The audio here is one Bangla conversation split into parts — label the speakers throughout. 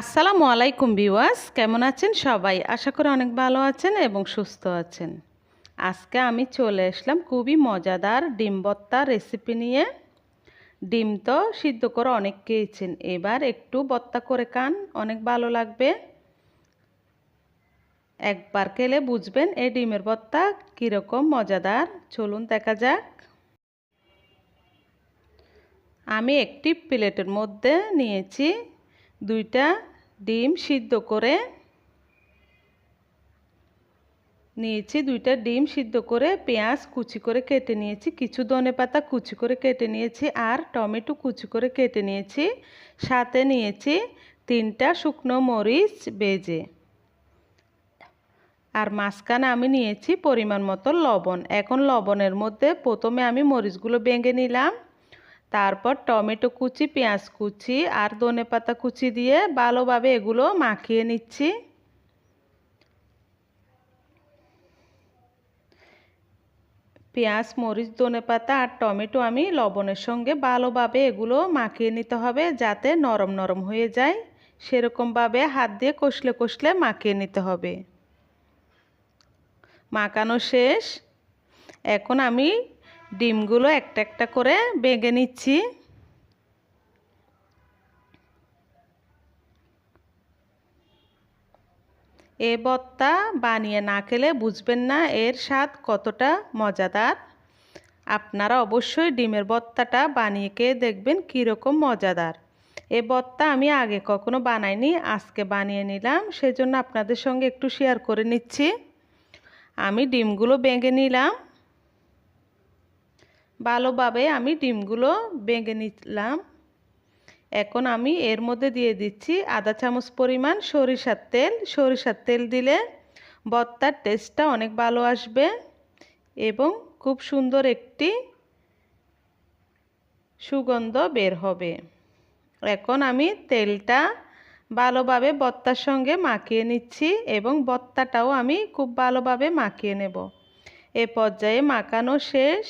Speaker 1: আসসালামু আলাইকুম বিওয়াস কেমন আছেন সবাই? আশা করি অনেক ভালো আছেন এবং সুস্থ আছেন। আজকে আমি চলে আসলাম খুবই মজাদার ডিম ভর্তা রেসিপি নিয়ে। ডিম তো সিদ্ধ করে অনেক খেয়েছেন, এবার একটু ভর্তা করে খান, অনেক ভালো লাগবে। একবার খেলে বুঝবেন এই ডিমের ভর্তা কীরকম মজাদার। চলুন দেখা যাক। আমি একটি প্লেটের মধ্যে নিয়েছি দুইটা ডিম সিদ্ধ করে নিয়েছি, দুইটা ডিম সিদ্ধ করে পেঁয়াজ কুচি করে কেটে নিয়েছি, কিছু ধনে পাতা কুচি করে কেটে নিয়েছি আর টমেটো কুচি করে কেটে নিয়েছি। সাথে নিয়েছি তিনটা শুকনো মরিচ বেজে। আর মাঝখানে আমি নিয়েছি পরিমাণ মতো লবণ। এখন লবণের মধ্যে প্রথমে আমি মরিচগুলো ভেঙে নিলাম। তারপর টমেটো কুচি, পেঁয়াজ কুচি আর ধনে পাতা কুচি দিয়ে ভালোভাবে এগুলো মাখিয়ে নিচ্ছি। পেঁয়াজ, মরিচ, ধনে পাতা আর টমেটো আমি লবণের সঙ্গে ভালোভাবে এগুলো মাখিয়ে নিতে হবে যাতে নরম নরম হয়ে যায়। সেরকমভাবে হাত দিয়ে কষলে কষলে মাখিয়ে নিতে হবে। মাখানো শেষ। এখন আমি ডিমগুলো একটা একটা করে বেগে নিচ্ছি। এ বত্তা বানিয়ে না খেলে বুঝবেন না এর স্বাদ কতটা মজাদার। আপনারা অবশ্যই ডিমের বত্তাটা বানিয়ে খেয়ে দেখবেন কীরকম মজাদার। এ বত্তা আমি আগে কখনো বানাইনি, আজকে বানিয়ে নিলাম, সেজন্য আপনাদের সঙ্গে একটু শেয়ার করে নিচ্ছি। আমি ডিমগুলো বেগে নিলাম। ভালোভাবে আমি ডিমগুলো বেগে নিলাম। এখন আমি এর মধ্যে দিয়ে দিচ্ছি আধা চামচ পরিমাণ সরিষার তেল। সরিষার তেল দিলে ভর্তার টেস্টটা অনেক ভালো আসবে এবং খুব সুন্দর একটি সুগন্ধ বের হবে। এখন আমি তেলটা ভালোভাবে বত্তার সঙ্গে মাখিয়ে নিচ্ছি এবং বত্তাটাও আমি খুব ভালোভাবে মাখিয়ে নেব। এ পর্যায়ে মাখানো শেষ।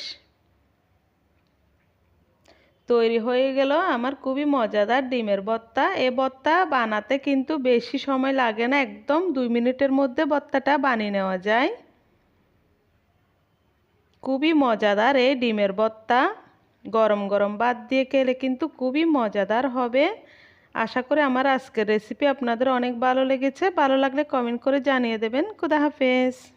Speaker 1: তৈরি হয়ে গেল আমার খুবই মজাদার ডিমের বত্তা। এ বত্তা বানাতে কিন্তু বেশি সময় লাগে না, একদম দুই মিনিটের মধ্যে বত্তাটা বানিয়ে নেওয়া যায়। খুবই মজাদার এই ডিমের বত্তা। গরম গরম ভাত দিয়ে খেলে কিন্তু খুবই মজাদার হবে। আশা করি আমার আজকের রেসিপি আপনাদের অনেক ভালো লেগেছে। ভালো লাগলে কমেন্ট করে জানিয়ে দেবেন। খুদা হাফেজ।